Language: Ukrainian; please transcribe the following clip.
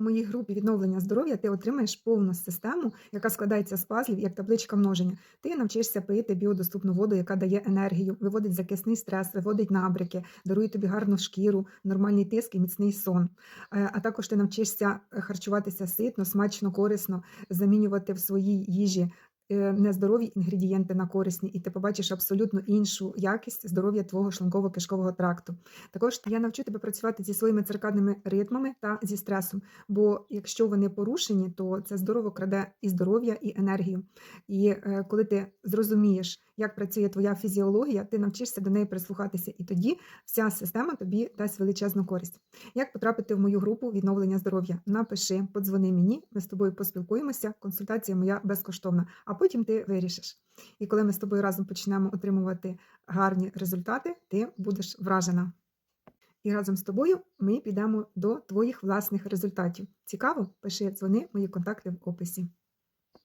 У моїй групі відновлення здоров'я ти отримаєш повну систему, яка складається з пазлів, як табличка множення. Ти навчишся пити біодоступну воду, яка дає енергію, виводить закисний стрес, виводить набряки, дарує тобі гарну шкіру, нормальний тиск і міцний сон. Е, А також ти навчишся харчуватися ситно, смачно, корисно, замінювати в своїй їжі нездорові інгредієнти на корисні, і ти побачиш абсолютно іншу якість здоров'я твого шлунково-кишкового тракту. Також я навчу тебе працювати зі своїми циркадними ритмами та зі стресом. Бо якщо вони порушені, то це здорово краде і здоров'я, і енергію. І е, коли ти зрозумієш, як працює твоя фізіологія, ти навчишся до неї прислухатися, і тоді вся система тобі дасть величезну користь. Як потрапити в мою групу відновлення здоров'я? Напиши, подзвони мені, ми з тобою поспілкуємося. Консультація моя безкоштовна, а потім ти вирішиш. І коли ми з тобою разом почнемо отримувати гарні результати, ти будеш вражена. І разом з тобою ми підемо до твоїх власних результатів. Цікаво? Пиши дзвони, мої контакти в описі.